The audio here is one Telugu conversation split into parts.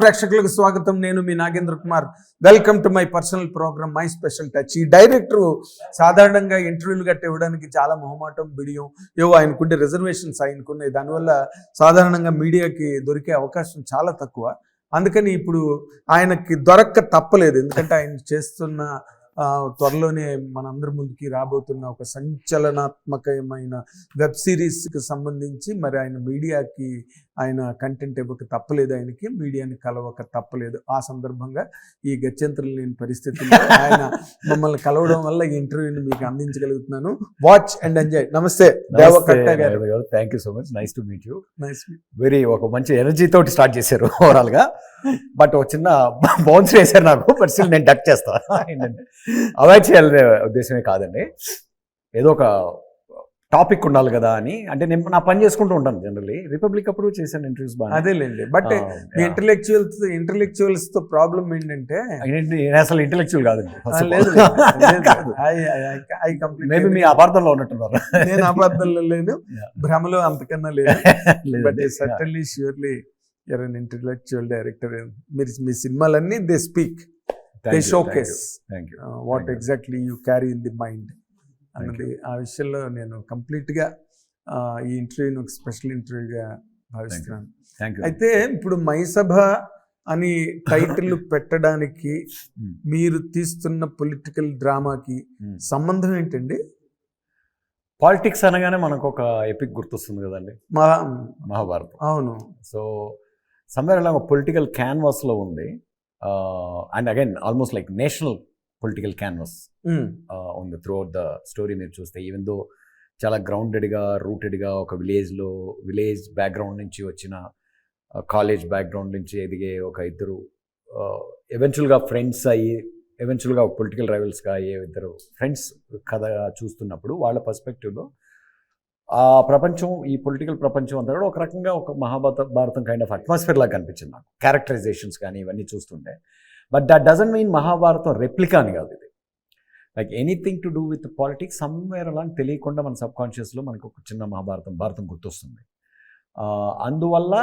ప్రేక్షకులకు స్వాగతం. నేను మీ Nagendra Kumar. Welcome to my personal program my special touch ఈ డైరెక్టర్ సాధారణంగా ఇంటర్వ్యూలు గట్ట ఇవ్వడానికి చాలా మొహమాటం బిడియం ఏవో ఆయనకుండే రిజర్వేషన్స్ ఆయనకున్నాయి. దానివల్ల సాధారణంగా మీడియాకి దొరికే అవకాశం చాలా తక్కువ. అందుకని ఇప్పుడు ఆయనకి దొరక్క తప్పలేదు. ఎందుకంటే ఆయన చేస్తున్న త్వరలోనే మనందరి ముందుకి రాబోతున్న ఒక సంచలనాత్మకమైన వెబ్ సిరీస్కి సంబంధించి మరి ఆయన మీడియాకి ఆయన కంటెంట్ ఇవ్వక తప్పలేదు ఆయనకి మీడియాని కలవక తప్పలేదు. ఆ సందర్భంగా ఈ గత్యంతరం లేని పరిస్థితుల్లో ఆయన మమ్మల్ని కలవడం వల్ల ఈ ఇంటర్వ్యూని మీకు అందించగలుగుతున్నాను. వాచ్ అండ్ ఎంజాయ్ నమస్తే Devakatta garu. Thank you so much nice to meet you nice very ఒక మంచి ఎనర్జీ తోటి స్టార్ట్ చేశారు ఓవరాల్గా. బట్ ఒక చిన్న బౌన్స్ వేశారు నాకు బట్ స్టిల్ నేను డక్ చేస్తా. అవాయిడ్ చేయాలనే ఉద్దేశమే కాదండి. ఏదో ఒక టాపిక్ ఉండాలి కదా అని. అంటే నేను నా పని చేసుకుంటూ ఉంటాను జనరల్లీ రిపబ్లిక్ అప్పుడు చేశాను ఇంటర్వ్యూస్ బాగా అదేలేండి. బట్ ఇంటలెక్చువల్స్ ఇంటలెక్చువల్స్తో ప్రాబ్లం ఏంటంటే? అసలు ఇంటెలెక్చువల్ లేదు కంప్లీట్ మేబీ మీ అపార్థంలో ఉన్నట్టున్నారు. నేను అబద్ధాల్లో లేను. భ్రమలో అంతకన్నా లేదు. But. Certainly surely you're an intellectual director మీరు మీ సినిమాలన్నీ they speak they you, show thank case you, thank you. What. Exactly you carry in the mind అన్నది ఆ విషయంలో నేను కంప్లీట్గా ఈ ఇంటర్వ్యూని ఒక స్పెషల్ ఇంటర్వ్యూగా భావిస్తున్నాను. అయితే ఇప్పుడు మైసభ అని టైటిల్ పెట్టడానికి Hmm. మీరు తీస్తున్న పొలిటికల్ డ్రామాకి Hmm. సంబంధం ఏంటండి? పాలిటిక్స్ అనగానే మనకు ఒక ఎపిక్ గుర్తొస్తుంది కదండి. మహాభారతం. అవును. సో సమ్వేర్ అలా ఒక పొలిటికల్ క్యాన్వాస్లో ఉంది. And again almost like national political canvas. ఉంది త్రూ అవుట్ ద స్టోరీ మీరు చూస్తే ఈవెన్ దో చాలా గ్రౌండెడ్గా రూటెడ్గా ఒక విలేజ్లో విలేజ్ బ్యాక్గ్రౌండ్ నుంచి వచ్చిన కాలేజ్ బ్యాక్గ్రౌండ్ నుంచి ఎదిగే ఒక ఇద్దరు ఎవెన్చువల్గా ఫ్రెండ్స్ అయ్యి ఎవెన్చువల్గా ఒక పొలిటికల్ రైవల్స్గా అయ్యే ఇద్దరు ఫ్రెండ్స్ కథ చూస్తున్నప్పుడు వాళ్ళ పర్స్పెక్టివ్లో ఆ ప్రపంచం ఈ పొలిటికల్ ప్రపంచం అంతా కూడా ఒక రకంగా ఒక మహాభారత భారతం కైండ్ ఆఫ్ అట్మాస్ఫియర్ లాగా కనిపించింది నాకు క్యారెక్టరైజేషన్స్ కానీ ఇవన్నీ చూస్తుంటే but that doesn't mean Mahabharatam replica అని కాదు ఇది. Like anything to do with politics somewhere అలా తెలియకుండా మన సబ్ కాన్షియస్లో మనకు ఒక చిన్న మహాభారతం భారతం గుర్తొస్తుంది. అందువల్ల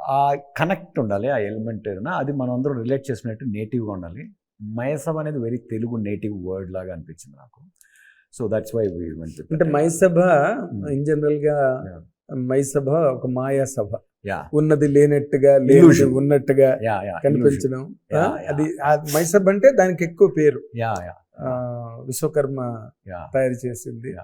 ఆ కనెక్ట్ ఉండాలి ఆ ఎలిమెంట్ ఏదైనా. అది మనం అందరూ రిలేట్ చేసినట్టు నేటివ్గా ఉండాలి. మయసభ అనేది వెరీ తెలుగు నేటివ్ వర్డ్ లాగా అనిపించింది నాకు. సో దట్స్ వై అంటే మైసభ Hmm. ఇన్ జనరల్గా Yeah. మైసభ ఒక మాయా సభ ఉన్నది లేనట్టుగా Illusion. ఉన్నట్టుగా కనిపించడం. అది ఆ మైసభ అంటే దానికి ఎక్కువ పేరు. యా యా ఆ, విశ్వకర్మ తయారు చేసింది.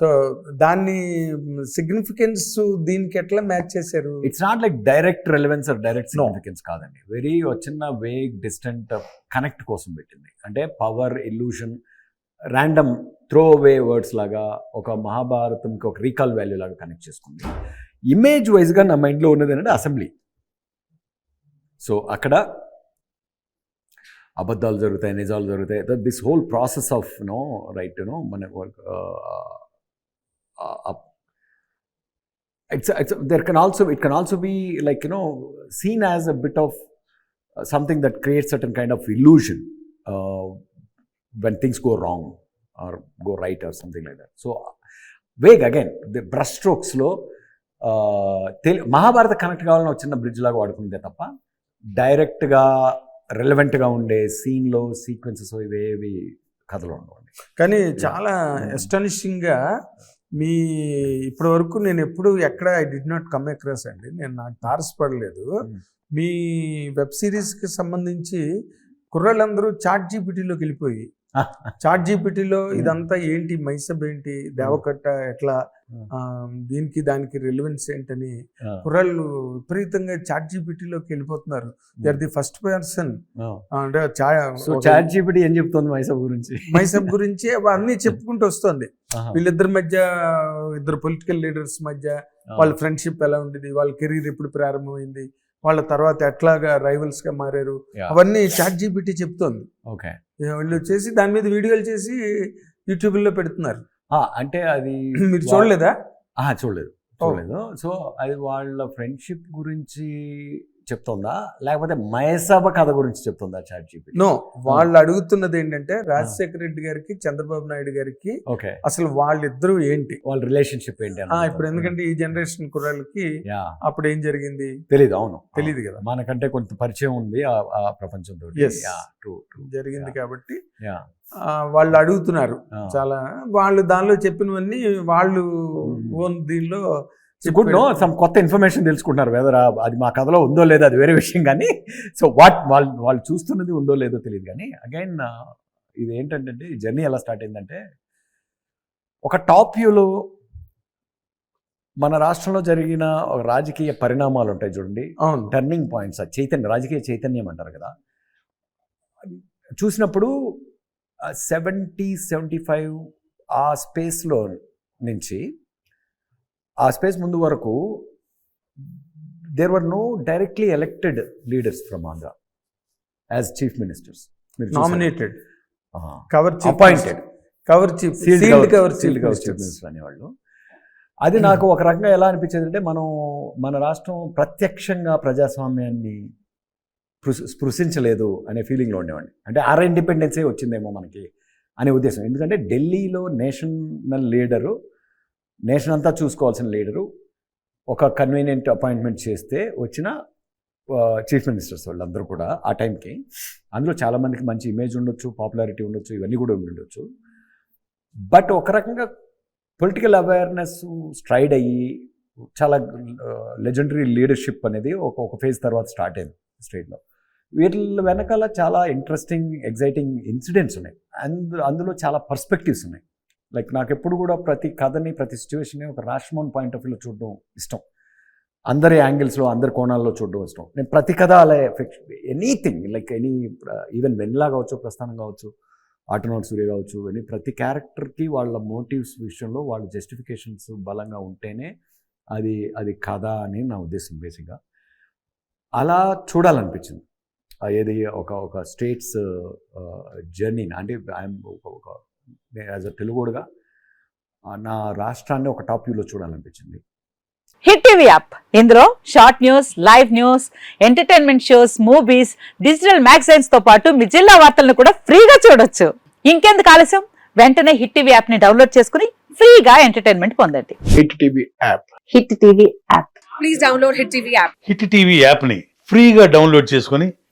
సో దాన్ని సిగ్నిఫికెన్స్ దీనికి ఎట్లా మ్యాచ్ చేశారు? It's not like direct relevance or direct. Significance కాదండి. వెరీ చిన్న వేగ్ డిస్టెంట్ కనెక్ట్ కోసం పెట్టింది. అంటే power illusion random throw away words లాగా ఒక మహాభారతంకి ఒక రీకాల్ వాల్యూ లాగా కనెక్ట్ చేసుకుంది. ఇమేజ్ వైజ్గా నా మైండ్లో ఉన్నది ఏంటంటే అసెంబ్లీ సో అక్కడ అబద్ధాలు జరుగుతాయి నిజాలు జరుగుతాయి this whole process of no right no మన it's, it's there can also it can also be like you know seen as a bit of uh, something that creates certain kind of illusion uh, when things go wrong or go right or something like that so vague again the brush స్ట్రోక్స్లో తెలి మహాభారత కనెక్ట్ కావాలని ఒక చిన్న బ్రిడ్జ్ లాగా వాడుకుంటే తప్ప డైరెక్ట్గా రెలవెంట్గా ఉండే సీన్లో సీక్వెన్సెస్ ఇవేవి కథలు ఉండవండి కానీ చాలా Hmm. అస్టానిషింగ్గా మీ ఇప్పటి వరకు నేను ఎప్పుడు ఎక్కడ I did not come across అండి నేను నాకు తారసపడలేదు. మీ వెబ్ సిరీస్కి సంబంధించి కుర్రాళ్ళందరూ చాట్ జీపీటీలోకి వెళ్ళిపోయి చాట్ జీపీటీలో ఇదంతా ఏంటి? మైసబ్ ఏంటి? దేవకట్ట ఎట్లా? Hmm. దీనికి దానికి రిలవెన్స్ ఏంటని కుర్రాళ్ళు విపరీతంగా చాట్ జీపీటీలోకి వెళ్ళిపోతున్నారు. Are the first person. అంటే చాట్ జీపీటీ ఏం చెప్తుంది మైసబ్ గురించి? మైసబ్ గురించి అన్ని చెప్పుకుంటూ వస్తుంది. వీళ్ళిద్దరి మధ్య ఇద్దరు పొలిటికల్ లీడర్స్ మధ్య వాళ్ళ ఫ్రెండ్షిప్ ఎలా ఉండేది? వాళ్ళ కెరీర్ ఎప్పుడు ప్రారంభమైంది? వాళ్ళ తర్వాత ఎట్లాగా రైవల్స్గా మారారు. అవన్నీ చాట్ జీపీటీ చెప్తోంది. ఓకే వీళ్ళు చేసి దాని మీద వీడియోలు చేసి యూట్యూబ్లో పెడుతున్నారు అంటే అది మీరు చూడలేదా? చూడలేదు. చూడలేదు. సో అది వాళ్ళ ఫ్రెండ్షిప్ గురించి చెప్తుందా? లేకపోతే మహేసాబ కథ గురించి చెప్తుందా చాట్ జీపీ నో వాళ్ళు అడుగుతున్నది ఏంటంటే రాజశేఖర రెడ్డి గారికి చంద్రబాబు నాయుడు గారికి ఓకే. అసలు వాళ్ళిద్దరూ ఏంటి? వాళ్ళ రిలేషన్షిప్ ఏంటి ఇప్పుడు ఎందుకంటే ఈ జనరేషన్ కుర్రాళ్ళకి అప్పుడు ఏం జరిగింది? తెలీదు అవును. తెలీదు కదా. మనకంటే కొంత పరిచయం ఉంది ఆ ప్రపంచంతో. జరిగింది కాబట్టి వాళ్ళు అడుగుతున్నారు చాలా. వాళ్ళు దానిలో చెప్పినవన్నీ వాళ్ళు. ఓన్ దీనిలో గుడ్ నో సమ్ కొత్త ఇన్ఫర్మేషన్ తెలుసుకుంటున్నారు వెదర్ అది మా కథలో ఉందో లేదో అది వేరే విషయం కానీ. సో వాట్ వాళ్ళు వాళ్ళు చూస్తున్నది ఉందో లేదో తెలియదు కానీ అగైన్ ఇది ఏంటంటే ఈ జర్నీ ఎలా స్టార్ట్ అయిందంటే ఒక టాప్ వ్యూలో మన రాష్ట్రంలో జరిగిన ఒక రాజకీయ పరిణామాలు ఉంటాయి చూడండి. టర్నింగ్ పాయింట్స్ చైతన్య రాజకీయ చైతన్యం అంటారు కదా. చూసినప్పుడు సెవెంటీ సెవెంటీ ఫైవ్ ఆ స్పేస్లో నుంచి ఆ స్పేస్ ముందు వరకు there were no directly elected leaders from Andhra as chief ministers nominated cover appointed cover chief sealed cover sealed cover chief minister అనేవాళ్ళు. అది నాకు ఒక రకంగా ఎలా అనిపించేది అంటే మనం మన రాష్ట్రం ప్రత్యక్షంగా ప్రజాస్వామ్యాన్ని స్పృశ- స్పృశించలేదు అనే ఫీలింగ్లో ఉండేవాడిని. అంటే ఆర్ ఇండిపెండెన్సే వచ్చిందేమో మనకి అనే ఉద్దేశం. ఎందుకంటే ఢిల్లీలో నేషనల్ లీడరు నేషన్ అంతా చూసుకోవాల్సిన లీడరు. ఒక కన్వీనియంట్ అపాయింట్మెంట్ చేస్తే వచ్చిన చీఫ్ మినిస్టర్స్ వాళ్ళందరూ కూడా ఆ టైంకి. అందులో చాలామందికి మంచి ఇమేజ్ ఉండొచ్చు పాపులారిటీ ఉండొచ్చు ఇవన్నీ కూడా ఉండొచ్చు. బట్ ఒక రకంగా పొలిటికల్ అవేర్నెస్ స్ట్రైడ్ అయ్యి చాలా లెజెండరీ లీడర్షిప్ అనేది ఒక ఒక ఫేజ్ తర్వాత స్టార్ట్ అయింది స్టేట్లో వీటి వెనకాల చాలా ఇంట్రెస్టింగ్ ఎగ్జైటింగ్ ఇన్సిడెంట్స్ ఉన్నాయి. అందు అందులో చాలా పర్స్పెక్టివ్స్ ఉన్నాయి. లైక్ నాకు ఎప్పుడు కూడా ప్రతి కథని ప్రతి సిచ్యువేషన్ని ఒక రాష్మోన్ పాయింట్ ఆఫ్ వ్యూలో చూడడం ఇష్టం. అందరి యాంగిల్స్లో అందరి కోణాల్లో చూడడం ఇష్టం. నేను ప్రతి కథ అలా effect anything like any even Vennela కావచ్చు ప్రస్థానం కావచ్చు ఆటోనాట్ సూర్య కావచ్చు అని ప్రతి క్యారెక్టర్కి వాళ్ళ మోటివ్స్ విషయంలో వాళ్ళ జస్టిఫికేషన్స్ బలంగా ఉంటేనే అది అది కథ అని నా ఉద్దేశం బేసిక్గా అలా చూడాలనిపించింది. ఏది ఒక ఒక స్టేట్స్ జర్నీ uh, అంటే ఐఎమ్ ఒక ఒక యాజ్ అ తెలుగుడుగా నా రాష్ట్రాన్ని ఒక టాప్ వ్యూలో చూడాలనిపించింది. Hit TV app. ఇందులో short news live news entertainment shows movies digital మ్యాగజైన్స్తో పాటు మీ జిల్లా వార్తలను కూడా ఫ్రీగా చూడొచ్చు. ఇంకెందుకు ఆలస్యం? వెంటనే హిట్ టీవీ యాప్ని డౌన్లోడ్ చేసుకుని ఫ్రీగా ఎంటర్టైన్మెంట్ పొందండి. Hit TV app. Hit TV app. Please download Hit TV app. Hit TV యాప్ని ఫ్రీగా డౌన్లోడ్ చేసుకొని